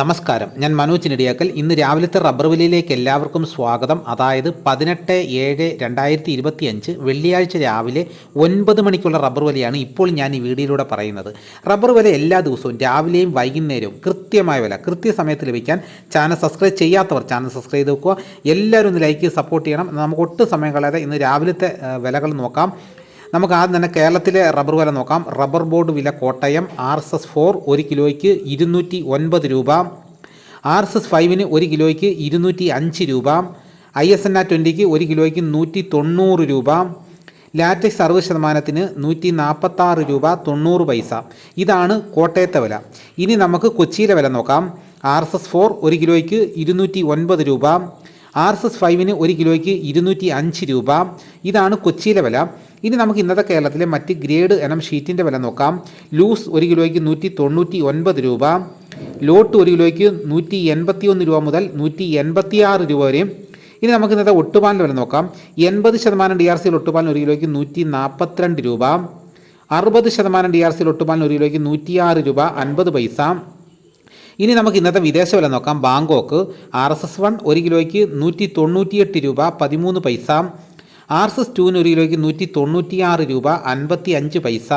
നമസ്കാരം. ഞാൻ മനോജ് നെടിയാക്കൽ. ഇന്ന് രാവിലത്തെ റബ്ബർ വിലയിലേക്ക് എല്ലാവർക്കും സ്വാഗതം. അതായത് പതിനെട്ട് ഏഴ് രണ്ടായിരത്തി ഇരുപത്തി അഞ്ച് വെള്ളിയാഴ്ച രാവിലെ ഒൻപത് മണിക്കുള്ള റബ്ബർ വിലയാണ് ഇപ്പോൾ ഞാൻ ഈ വീഡിയോയിലൂടെ പറയുന്നത്. റബ്ബർ വില എല്ലാ ദിവസവും രാവിലെയും വൈകുന്നേരവും കൃത്യമായ വില കൃത്യസമയത്ത് ലഭിക്കാൻ ചാനൽ സബ്സ്ക്രൈബ് ചെയ്യാത്തവർ ചാനൽ സബ്സ്ക്രൈബ് ചെയ്ത് വെക്കുക. എല്ലാവരും ഒന്ന് ലൈക്ക് സപ്പോർട്ട് ചെയ്യണം. നമുക്ക് ഒട്ടും സമയം കളയാതെ ഇന്ന് രാവിലത്തെ വിലകൾ നോക്കാം. നമുക്ക് ആദ്യം തന്നെ കേരളത്തിലെ റബ്ബർ വില നോക്കാം. റബ്ബർ ബോർഡ് വില Kottayam R S S four ഒരു കിലോയ്ക്ക് ഇരുന്നൂറ്റി ഒൻപത് രൂപ. ആർ എസ് എസ് ഫൈവിന് ഒരു കിലോയ്ക്ക് ഇരുന്നൂറ്റി അഞ്ച് രൂപ. ഐ എസ് എൻ ആർ ട്വന്റിക്ക് ഒരു കിലോയ്ക്ക് നൂറ്റി തൊണ്ണൂറ് രൂപ. ലാറ്റക്സ് അറുപത് ശതമാനത്തിന് നൂറ്റി നാൽപ്പത്താറ് രൂപ തൊണ്ണൂറ് പൈസ. ഇതാണ് കോട്ടയത്തെ വില. ഇനി നമുക്ക് കൊച്ചിയിലെ വില നോക്കാം. ആർ എസ് എസ് ഫോർ ഒരു കിലോയ്ക്ക് ഇരുന്നൂറ്റി ഒൻപത് രൂപ. ആർ എസ് എസ് ഫൈവിന് ഒരു കിലോയ്ക്ക് ഇരുന്നൂറ്റി അഞ്ച് രൂപ. ഇതാണ് കൊച്ചിയിലെ വില. ഇനി നമുക്ക് ഇന്നത്തെ കേരളത്തിലെ മറ്റ് ഗ്രേഡ് എനം ഷീറ്റിന്റെ വില നോക്കാം. ലൂസ് ഒരു കിലോയ്ക്ക് നൂറ്റി തൊണ്ണൂറ്റി ഒൻപത് രൂപ. ലോട്ട് ഒരു കിലോയ്ക്ക് നൂറ്റി എൺപത്തി ഒന്ന് രൂപ മുതൽ നൂറ്റി എൺപത്തി ആറ് രൂപ വരെയും ഇനി നമുക്ക് ഇന്നത്തെ ഒട്ടുപാലിന്റെ വില നോക്കാം. എൺപത് ശതമാനം ഡി ആർ സിയിൽ ഒട്ടുപാലിന് ഒരു കിലോയ്ക്ക് നൂറ്റി നാൽപ്പത്തിരണ്ട് രൂപ. അറുപത് ശതമാനം ഡി ആർ സിയിൽ ഒട്ടുപാലിന് ഒരു കിലോയ്ക്ക് നൂറ്റിയാറ് രൂപ അൻപത് പൈസ. ഇനി നമുക്ക് ഇന്നത്തെ വിദേശ വില നോക്കാം. Bangkok R S S one ഒരു കിലോയ്ക്ക് നൂറ്റി തൊണ്ണൂറ്റിയെട്ട് രൂപ പതിമൂന്ന് പൈസ. ആർ എസ് എസ് ടുവിന് ഒരു കിലോയ്ക്ക് നൂറ്റി തൊണ്ണൂറ്റിയാറ് രൂപ അൻപത്തി അഞ്ച് പൈസ.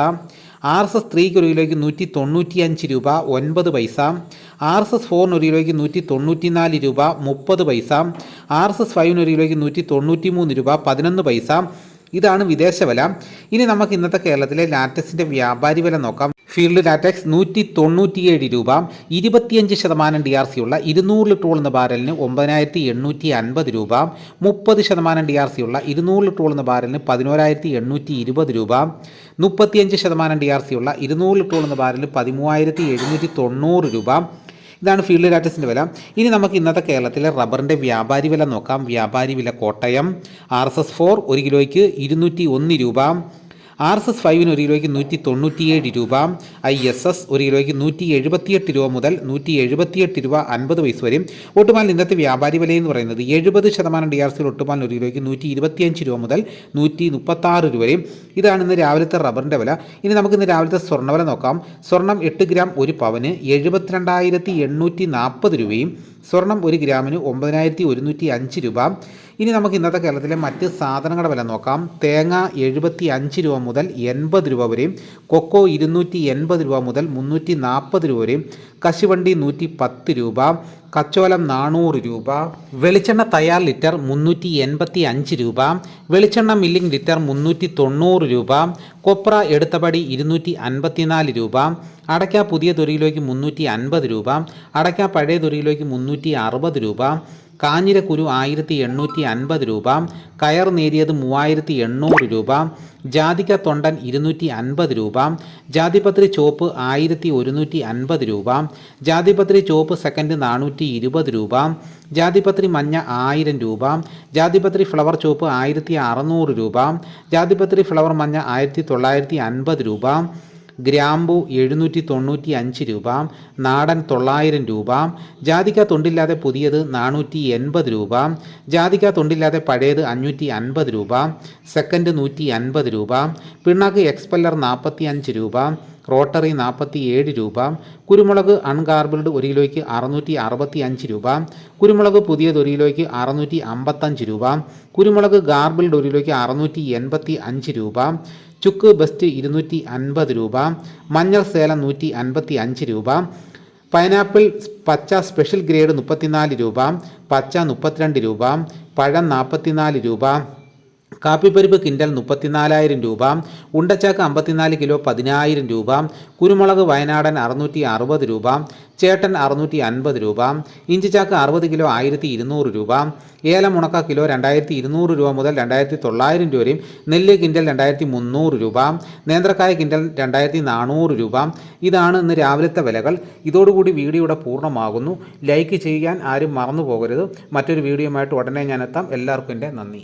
ആർ എസ് എസ് ത്രീക്ക് ഒരു കിലോയ്ക്ക് നൂറ്റി തൊണ്ണൂറ്റിയഞ്ച് രൂപ ഒൻപത് പൈസ. ആർ എസ് എസ് ഫോറിന് ഒരു കിലോയ്ക്ക് നൂറ്റി തൊണ്ണൂറ്റിനാല് രൂപ മുപ്പത് പൈസ. ആർ എസ് എസ് ഫൈവിന് ഒരു കിലോയ്ക്ക് നൂറ്റി തൊണ്ണൂറ്റി മൂന്ന് രൂപ പതിനൊന്ന് പൈസ. ഇതാണ് വിദേശ വില ഇനി നമുക്ക് ഇന്നത്തെ കേരളത്തിലെ ലാറ്റക്സിന്റെ വ്യാപാരി വില നോക്കാം. ഫീൽഡ് ലാറ്റക്സ് നൂറ്റി തൊണ്ണൂറ്റിയേഴ് രൂപ ഇരുപത്തിയഞ്ച് ശതമാനം ഡി ആർ സി ഉള്ള ഇരുന്നൂറ് ലിറ്റർ എന്ന ബാരലിന് ഒമ്പതിനായിരത്തി എണ്ണൂറ്റി അൻപത് രൂപ മുപ്പത് ശതമാനം ഡി ആർ സി ഉള്ള ഇരുന്നൂറ് ലിറ്റർ എന്ന ബാരലിന് പതിനോരായിരത്തി എണ്ണൂറ്റി ഇരുപത് രൂപ മുപ്പത്തിയഞ്ച് ശതമാനം ഡി ആർ സി ഉള്ള ഇരുന്നൂറ് ലിറ്റർ എന്ന ബാരലിന് പതിമൂവായിരത്തി എഴുന്നൂറ്റി തൊണ്ണൂറ് രൂപ ഇതാണ് ഫീൽഡ് ഡാറ്റസിന്റെ വില. ഇനി നമുക്ക് ഇന്നത്തെ കേരളത്തിലെ റബ്ബറിന്റെ വ്യാപാരി വില നോക്കാം. വ്യാപാരി വില Kottayam R S S four ഒരു കിലോയ്ക്ക് ഇരുന്നൂറ്റി ഒന്ന് രൂപ. ആർ എസ് എസ് ഫൈവിന് ഒരു കിലോയ്ക്ക് നൂറ്റി തൊണ്ണൂറ്റിയേഴ് രൂപ ഐ എസ് എസ് ഒരു കിലോയ്ക്ക് നൂറ്റി എഴുപത്തിയെട്ട് രൂപ മുതൽ നൂറ്റി എഴുപത്തിയെട്ട് രൂപ അൻപത് പൈസ വരെയും. ഒട്ടുമാലിന് ഇന്നത്തെ വ്യാപാരി വില എന്ന് പറയുന്നത് എഴുപത് ശതമാനം ഡി ആർ സിയിൽ ഒട്ടുമാലിന് ഒരു കിലോയ്ക്ക് നൂറ്റി ഇരുപത്തിയഞ്ച് രൂപ മുതൽ നൂറ്റി മുപ്പത്താറ് രൂപ വരെയും. ഇതാണ് ഇന്ന് രാവിലത്തെ റബ്ബറിന്റെ വില. ഇനി നമുക്ക് ഇന്ന് രാവിലത്തെ സ്വർണവില നോക്കാം. സ്വർണം എട്ട് ഗ്രാം ഒരു പവന് എഴുപത്തിരണ്ടായിരത്തി എണ്ണൂറ്റി നാൽപ്പത് രൂപയും സ്വർണം ഒരു ഗ്രാമിന് ഒമ്പതിനായിരത്തി ഒരുന്നൂറ്റി അഞ്ച് രൂപ. ഇനി നമുക്ക് ഇന്നത്തെ കേരളത്തിലെ മറ്റ് സാധനങ്ങളുടെ വില നോക്കാം. തേങ്ങ എഴുപത്തി അഞ്ച് രൂപ മുതൽ എൺപത് രൂപ വരെയും കൊക്കോ ഇരുന്നൂറ്റി എൺപത് രൂപ മുതൽ മുന്നൂറ്റി നാൽപ്പത് രൂപ വരെയും കശുവണ്ടി നൂറ്റി പത്ത് രൂപ കച്ചോലം നാനൂറ് രൂപ വെളിച്ചെണ്ണ തയ്യാർ ലിറ്റർ മുന്നൂറ്റി എൺപത്തി അഞ്ച് രൂപ വെളിച്ചെണ്ണ മില്ലിംഗ് ലിറ്റർ മുന്നൂറ്റി തൊണ്ണൂറ് രൂപ കൊപ്ര എടുത്തപടി ഇരുന്നൂറ്റി അൻപത്തിനാല് രൂപ അടയ്ക്ക പുതിയ തൊരിയിലേക്ക് മുന്നൂറ്റി അൻപത് രൂപ അടയ്ക്ക പഴയ തൊരിയിലേക്ക് മുന്നൂറ്റി അറുപത് രൂപ കാഞ്ഞിരക്കുരു ആയിരത്തി എണ്ണൂറ്റി അൻപത് രൂപ കയർ നേരിയത് മൂവായിരത്തി എണ്ണൂറ് രൂപ ജാതിക തൊണ്ടൻ ഇരുന്നൂറ്റി അൻപത് രൂപ ജാതിപത്രി ചോപ്പ് ആയിരത്തി ഒരുന്നൂറ്റി അൻപത് രൂപ ജാതിപത്രി ചോപ്പ് സെക്കൻഡ് നാനൂറ്റി ഇരുപത് രൂപ ജാതിപത്രി മഞ്ഞ ആയിരം രൂപ ജാതിപത്രി ഫ്ലവർ ചോപ്പ് ആയിരത്തി അറുന്നൂറ് രൂപ ജാതിപത്രി ഫ്ലവർ മഞ്ഞ ആയിരത്തി തൊള്ളായിരത്തി അൻപത് രൂപ ഗ്രാമ്പു എഴുന്നൂറ്റി തൊണ്ണൂറ്റി അഞ്ച് രൂപ നാടൻ തൊള്ളായിരം രൂപ ജാതിക്ക തൊണ്ടില്ലാതെ പുതിയത് നാനൂറ്റി എൺപത് രൂപ ജാതിക്ക തൊണ്ടില്ലാതെ പഴയത് അഞ്ഞൂറ്റി അൻപത് രൂപ സെക്കൻഡ് നൂറ്റി അൻപത് രൂപ പിണ്ണാക്ക് എക്സ്പെല്ലർ നാൽപ്പത്തി അഞ്ച് രൂപ റോട്ടറി നാൽപ്പത്തി ഏഴ് രൂപ കുരുമുളക് അൺഗാർബിൾഡ് ഒരു കിലോയ്ക്ക് അറുന്നൂറ്റി അറുപത്തി അഞ്ച് രൂപ കുരുമുളക് പുതിയത് ഒരു കിലോയ്ക്ക് അറുന്നൂറ്റി അമ്പത്തഞ്ച് രൂപ കുരുമുളക് ഗാർബിൾഡ് ഒരു കിലോയ്ക്ക് അറുന്നൂറ്റി എൺപത്തി അഞ്ച് രൂപ ചുക്ക് ബെസ്റ്റ് ഇരുന്നൂറ്റി അൻപത് രൂപ മഞ്ഞൾ സേലം നൂറ്റി അൻപത്തി അഞ്ച് രൂപ പൈനാപ്പിൾ പച്ച സ്പെഷ്യൽ ഗ്രേഡ് മുപ്പത്തിനാല് രൂപ പച്ച മുപ്പത്തിരണ്ട് രൂപ പഴം നാൽപ്പത്തിനാല് രൂപ കാപ്പിപ്പരിപ്പ് കിൻഡൽ മുപ്പത്തിനാലായിരം രൂപ ഉണ്ടച്ചാക്ക് അമ്പത്തിനാല് കിലോ പതിനായിരം രൂപ കുരുമുളക് വയനാടൻ അറുന്നൂറ്റി അറുപത് രൂപ ചേട്ടൻ അറുന്നൂറ്റി അൻപത് രൂപ ഇഞ്ചിച്ചാക്ക് അറുപത് കിലോ ആയിരത്തി ഇരുന്നൂറ് രൂപ ഏലം ഉണക്ക കിലോ രണ്ടായിരത്തി ഇരുന്നൂറ് രൂപ മുതൽ രണ്ടായിരത്തി തൊള്ളായിരം രൂപ വരെയും നെല്ല് കിൻഡൽ രണ്ടായിരത്തി മുന്നൂറ് രൂപ നേന്ത്രക്കായ കിൻഡൽ രണ്ടായിരത്തി നാനൂറ് രൂപ. ഇതാണ് ഇന്ന് രാവിലത്തെ വിലകൾ. ഇതോടുകൂടി വീഡിയോയുടെ പൂർണമാകുന്നു. ലൈക്ക് ചെയ്യാൻ ആരും മറന്നു പോകരുത്. മറ്റൊരു വീഡിയോയുമായിട്ട് ഉടനെ ഞാൻ എത്താം. എല്ലാവർക്കും എന്റെ നന്ദി.